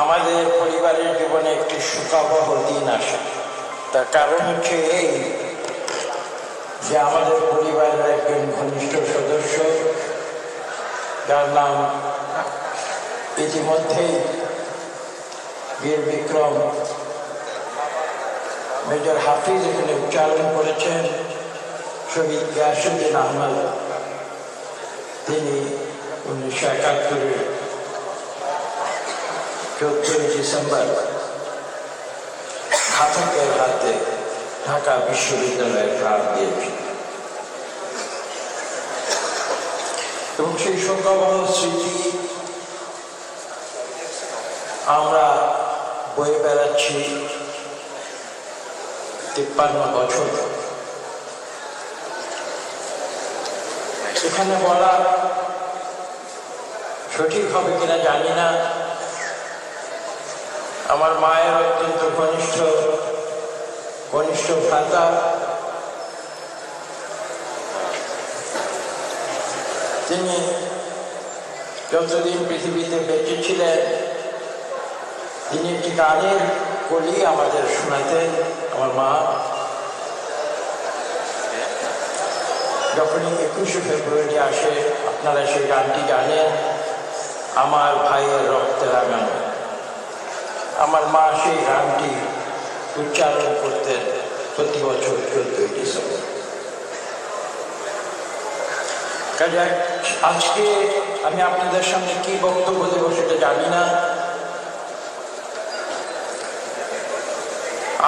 আমাদের পরিবারের জীবনে একটি সুখবহ দিন আসে। তার কারণ হচ্ছে এই যে আমাদের পরিবারের একজন ঘনিষ্ঠ সদস্য, যার নাম ইতিমধ্যেই বীর বিক্রম মেজর হাফিজ এখানে উচ্চারণ করেছেন। শহীদ গিয়াসুদ্দিন আহমদ, তিনি উনিশশো একাত্তরের চোদ্দই ডিসেম্বর, ঘাতকের হাতে ঢাকা বিশ্ববিদ্যালয়ের প্রাণ দিয়েছিল এবং সেই শোকাবহ স্মৃতি আমরা বয়ে বেড়াচ্ছি তিপ্পান্ন বছর। এখানে বলা সঠিক হবে কিনা জানি না। আমার মায়ের অত্যন্ত ঘনিষ্ঠ কনিষ্ঠ ভ্রাতা। তিনি যতদিন পৃথিবীতে বেঁচে ছিলেন, তিনি একটি গানের কলি আমাদের শোনাতেন আমার মা। যখনই একুশে ফেব্রুয়ারি আসে, আপনারা সেই গানটি জানেন, আমার ভাইয়ের রক্তে লাগানো। আমার মা সেই গানটি উচ্চারণ করতেন প্রতি বছর চোদ্দই ডিসেম্বর কাজে আজকে আমি আপনাদের সামনে কি বক্তব্য দেব সেটা জানি না।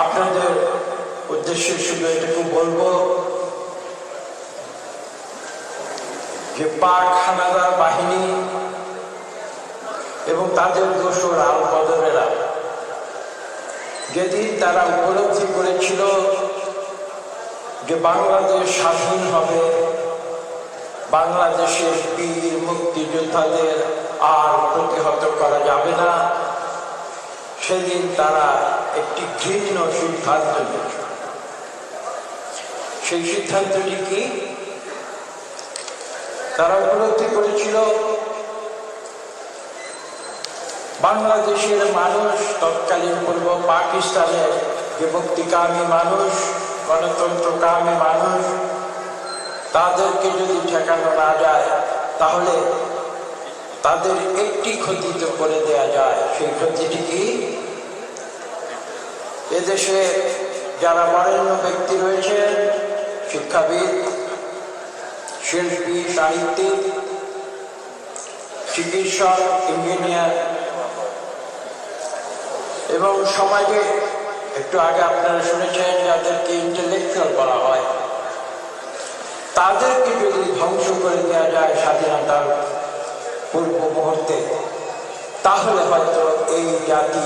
আপনাদের উদ্দেশ্যে শুধু এটুকু বলব যে পাক হানাদার বাহিনী এবং তাদের দোষর আল বদরেরা যেদিন তারা উপলব্ধি করেছিল যে বাংলাদেশ স্বাধীন হবে, বাংলাদেশের বীর মুক্তিযোদ্ধাদের আর প্রতিহত করা যাবে না, সেদিন তারা একটি ঘৃণ্য সিদ্ধান্ত নিয়েছিল। সেই সিদ্ধান্তটি কি? তারা উপলব্ধি করেছিল বাংলাদেশের মানুষ, তৎকালীন পূর্ব পাকিস্তানের যে মুক্তিকামী মানুষ, গণতন্ত্রকামী মানুষ, তাদেরকে যদি ঠেকানো না যায়, তাহলে তাদের একটি ক্ষতি তো করে দেয়া যায়। সেই ক্ষতিটি কি? এদেশে যারা বরেণ্য ব্যক্তি রয়েছেন, শিক্ষাবিদ, শিল্পী, সাহিত্যিক, চিকিৎসক, ইঞ্জিনিয়ার এবং সমাজে একটু আগে আপনারা শুনেছেন যাদেরকে ইন্টেলেকচুয়াল বলা হয়, তাদেরকে যদি ধ্বংস করে দেওয়া যায় স্বাধীনতার পূর্ব মুহূর্তে, তাহলে হয়তো এই জাতি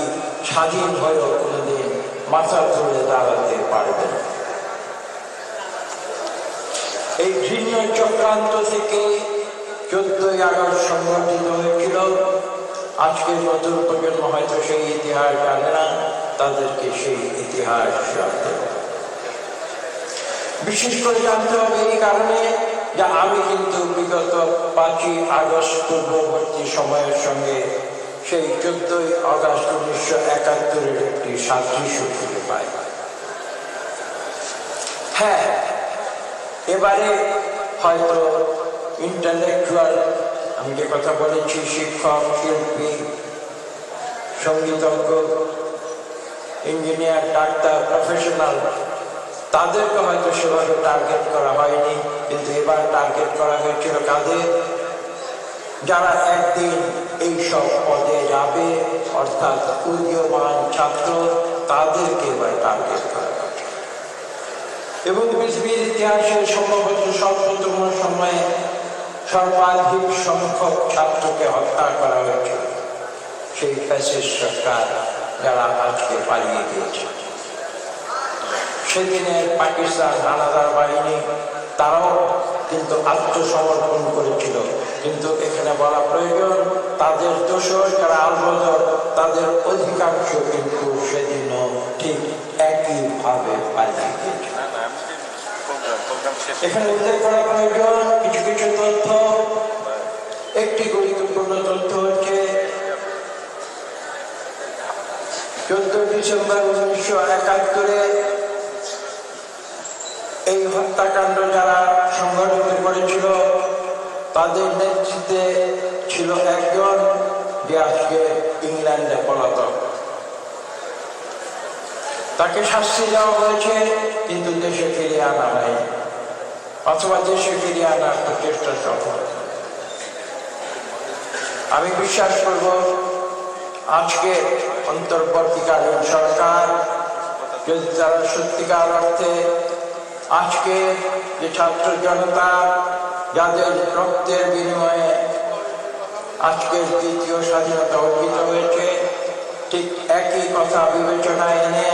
স্বাধীন হয়েও কোনোদিন মাথা ধরে দাঁড়াতে পারবে না। এই ঘৃণ্য চক্রান্ত থেকে চোদ্দই আগস্ট সংগঠিত হয়েছিল। আজকের নতুন প্রজন্ম হয়তো সেই ইতিহাস জানে না, তাদেরকে সেই ইতিহাস জানতে বিশেষ করে জানতে হবে এই কারণে যে আমি কিন্তু বিগত পাঁচই আগস্ট পূর্ববর্তী সময়ের সঙ্গে সেই চোদ্দই আগস্ট উনিশশো একাত্তরের একটি সাদৃশ্য খুঁজে পাই। হ্যাঁ এবারে হয়তো ইন্টালেকচুয়াল আমি যে কথা বলেছি, শিক্ষক, শিল্পী, সঙ্গীতজ্ঞ, ইঞ্জিনিয়ার, ডাক্তার প্রফেশনাল তাদেরকে হয়তো সেভাবে টার্গেট করা হয়নি, কিন্তু এবার টার্গেট করা হয়েছিল কাদের? যারা একদিন এই সব পদে যাবে, অর্থাৎ উদীয়মান ছাত্র, তাদেরকে এবার টার্গেট করা এবং পৃথিবীর ইতিহাসে সম্ভবত স্বল্পতম সময়ে সর্বাধিক সংখ্যক ছাত্রকে হত্যা করা হয়েছিল সেই ফ্যাসিস্ট সরকার যারা আজকে পালিয়ে গিয়েছে। সেদিনের পাকিস্তান হানাদার বাহিনী, তারাও কিন্তু আত্মসমর্পণ করেছিল। কিন্তু এখানে বলা প্রয়োজন, তাদের দোষর যারা আলবদর, তাদের অধিকাংশ কিন্তু সেদিনও ঠিক একইভাবে পালিয়ে এখানে উল্লেখ করা প্রয়োজন কিছু কিছু তথ্য। একটি গুরুত্বপূর্ণ তথ্য হচ্ছে, চোদ্দই ডিসেম্বর উনিশশো একাত্তরে এই হত্যাকাণ্ড যারা সংগঠিত করেছিল, তাদের নেতৃত্বে ছিল একজন যে আজকে ইংল্যান্ডে পলাতক। তাকে শাস্তি দেওয়া হয়েছে, কিন্তু দেশে ফিরিয়ে আনা হয়নি। অথবা দেশে ফিরিয়ে আনার প্রচেষ্টা সফল। আমি বিশ্বাস করব, আজকে অন্তর্বর্তীকালীন সরকার যদি তারা সত্যিকার অর্থে আজকে যে ছাত্র জনতা, যাদের রক্তের বিনিময়ে আজকের দ্বিতীয় স্বাধীনতা অর্জিত হয়েছে, ঠিক একই কথা বিবেচনায় এনে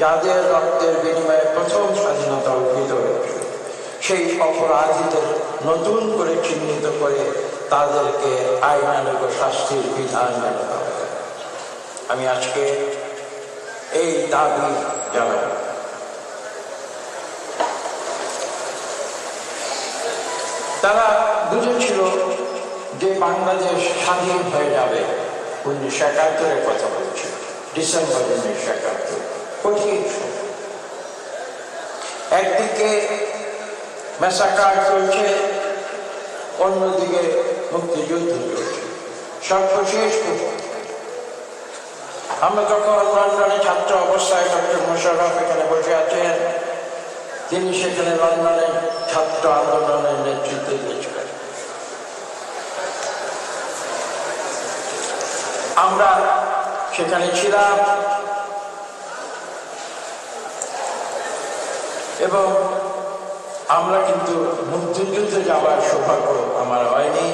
যাদের রক্তের বিনিময়ে প্রথম স্বাধীনতা অর্জিত হয়েছে। সেই অপরাধীদের নতুন করে চিহ্নিত করে তাদেরকে আইনানুগ শাস্তির বিধান জানাতে হবে আমি আজকে এই দাবি জানাব তারা বুঝেছিল যে বাংলাদেশ স্বাধীন হয়ে যাবে। উনিশশো একাত্তরের কথা বলছি। ডিসেম্বর উনিশশো একাত্তর। কঠিন একদিকে মেসাকার চলছে, অন্যদিকে মুক্তিযুদ্ধ চলছে। সর্বশেষ আমরা যখন লন্ডনে ছাত্র অবস্থায় ডক্টর মোশাররফ এখানে বসে আছেন, তিনি সেখানে লন্ডনে ছাত্র আন্দোলনের নেতৃত্ব দিয়েছিলেন আমরা সেখানে ছিলাম। এবং আমরা কিন্তু মুক্তিযুদ্ধে যাওয়ার সৌভাগ্য আমার হয়নি।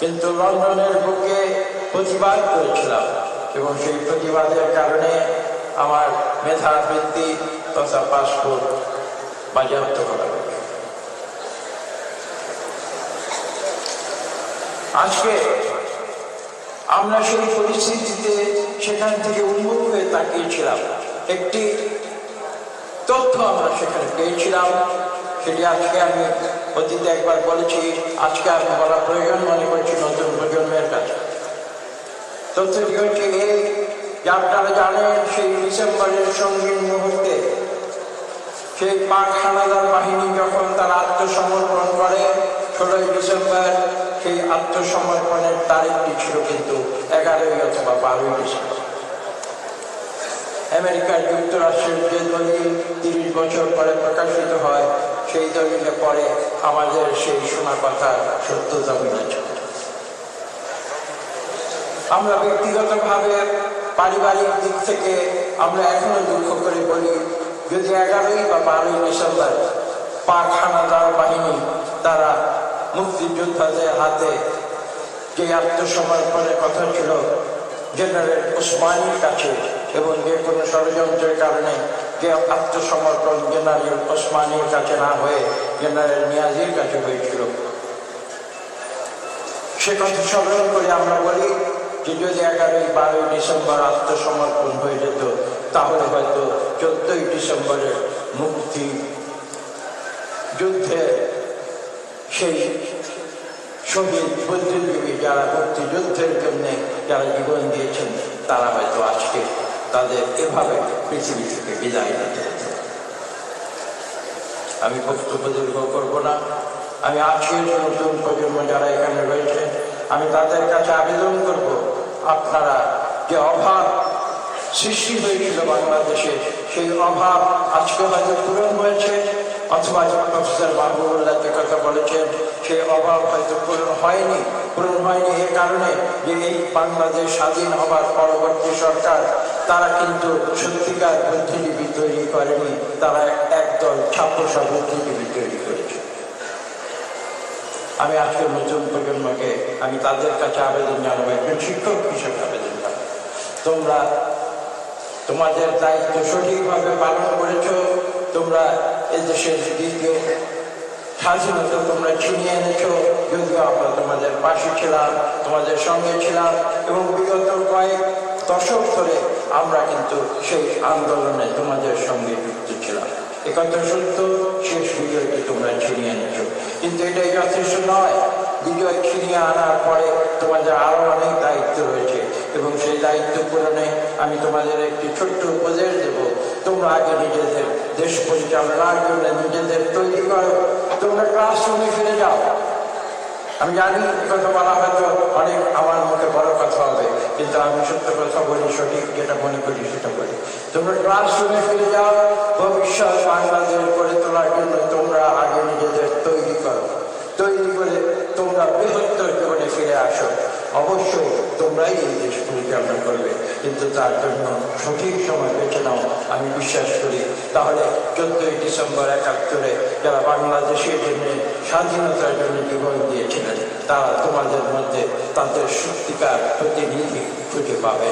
কিন্তু লন্ডনের বুকে প্রতিবাদ করেছিলাম এবং সেই প্রতিবাদের কারণে আমার মেধা বৃত্তি তথা পাসপোর্ট বাজেয়াপ্ত করা আজকে আমরা সেই পরিস্থিতিতে সেখান থেকে উন্মুখ হয়ে তাকিয়েছিলাম। একটি তথ্য আমরা সেখানে পেয়েছিলাম। আজকে আমি অতীতে একবার বলেছি, আজকে আমি বলা প্রয়োজন মনে করছি নতুন প্রজন্মের কাছে। তথ্যটি হচ্ছে এই যে আপনারা জানেন, সেই ডিসেম্বরের সঙ্গীন মুহূর্তে সেই পাক হানাদার বাহিনী যখন তারা আত্মসমর্পণ করে, ষোলোই ডিসেম্বর সেই আত্মসমর্পণের তারিখটি ছিল কিন্তু এগারোই অথবা বারোই ডিসেম্বর। আমেরিকার যুক্তরাষ্ট্রের যে দলিল তিরিশ বছর পরে প্রকাশিত হয় সেই দলিলে পরে আমাদের সেই শোনা কথা সত্যতা মিলেছে আমরা ব্যক্তিগতভাবে পারিবারিক দিক থেকে আমরা এখনও দুঃখ করে বলি, যদি এগারোই বা বারোই ডিসেম্বর পাক হানাদার বাহিনী তারা মুক্তিযোদ্ধাদের হাতে যে আত্মসমর্পণের কথা ছিল, জেনারেল ওসমানীর কাছে, এবং যে কোনো ষড়যন্ত্রের কারণে যে আত্মসমর্পণ জেনারেল ওসমানীর কাছে না হয়ে জেনারেল নিয়াজির কাছে হয়েছিল। সে কথা স্মরণ করে আমরা বলি যে যদি এগারোই বারোই ডিসেম্বর আত্মসমর্পণ হয়ে যেত, তাহলে হয়তো চোদ্দই ডিসেম্বরের মুক্তি যুদ্ধে সেই শহীদ বুদ্ধিজীবী যারা মুক্তিযুদ্ধের জন্যে যারা জীবন দিয়েছেন, তারা হয়তো তাদের এভাবে পৃথিবী থেকে বিদায় নিতে হতো আমি বক্তব্য দীর্ঘ করব না। আমি আজকের নতুন প্রজন্ম যারা এখানে রয়েছে, আমি তাদের কাছে আবেদন করব, আপনারা যে অভাব সৃষ্টি হয়েছিল বাংলাদেশে, সেই অভাব আজকে হয়তো পূরণ হয়েছে। অথবা প্রফেসর মাহবুবুল্লাহ যে কথা বলেছেন সেই অভাব হয়তো পূরণ হয়নি। পূরণ হয়নি এ কারণে যে এই বাংলাদেশ স্বাধীন হবার পরবর্তী সরকার, তারা কিন্তু সত্যিকার বুদ্ধিজীবী তৈরি করেনি। তারা একদল ছাপ্পসা বুদ্ধিজীবী তৈরি করেছে। আমি আজকে নতুন প্রজন্মকে, আমি তাদের কাছে আবেদন জানাব, একজন শিক্ষক হিসেবে আবেদন জানাব। তোমরা তোমাদের দায়িত্ব সঠিকভাবে পালন করেছ তোমরা এদেশের দ্বিতীয় স্বাধীনতা তোমরা ছিনিয়ে এনেছো। যদিও আমরা তোমাদের পাশে ছিলাম, তোমাদের সঙ্গে ছিলাম এবং বিগত কয়েক দশক ধরে আমরা কিন্তু সেই আন্দোলনে তোমাদের সঙ্গে যুক্ত ছিলাম। একথা সত্য, শেষ বিজয়টি তোমরা ছিনিয়ে এনেছো। কিন্তু এটাই যথেষ্ট নয়, বিজয় ছিনিয়ে আনার পরে তোমাদের আরও অনেক দায়িত্ব রয়েছে এবং সেই দায়িত্ব পূরণে আমি তোমাদের একটি ছোট্ট উপদেশ দেব। তোমরা আগে নিজেদের দেশ পরিচালনার জন্য নিজেদের তৈরি করো। তোমরা ক্লাসরুমে ফিরে যাও। আমি জানি কথা বলা হয়তো অনেক আমার মুখে বড় কথা হবে, কিন্তু আমি সত্য কথা বলি, সঠিক যেটা মনে করি সেটা বলি। তোমরা ক্লাসরুমে ফিরে যাও, ভবিষ্যৎ বাংলাদেশ গড়ে তোলার জন্য তোমরা আগে নিজেদের তৈরি করো। তৈরি করে তোমরা বৃহত্তর জীবনে ফিরে আসো। অবশ্যই তোমরাই এই দেশ পরিচালনা করবে। কিন্তু তার জন্য সঠিক সময় বেছে নাও, আমি বিশ্বাস করি। তাহলে চোদ্দই ডিসেম্বর একাত্তরে যারা বাংলাদেশের জন্য স্বাধীনতার জন্য জীবন দিয়েছিলেন, তারা তোমাদের মধ্যে তাদের সত্যিকার প্রতিনিধি খুঁজে পাবে।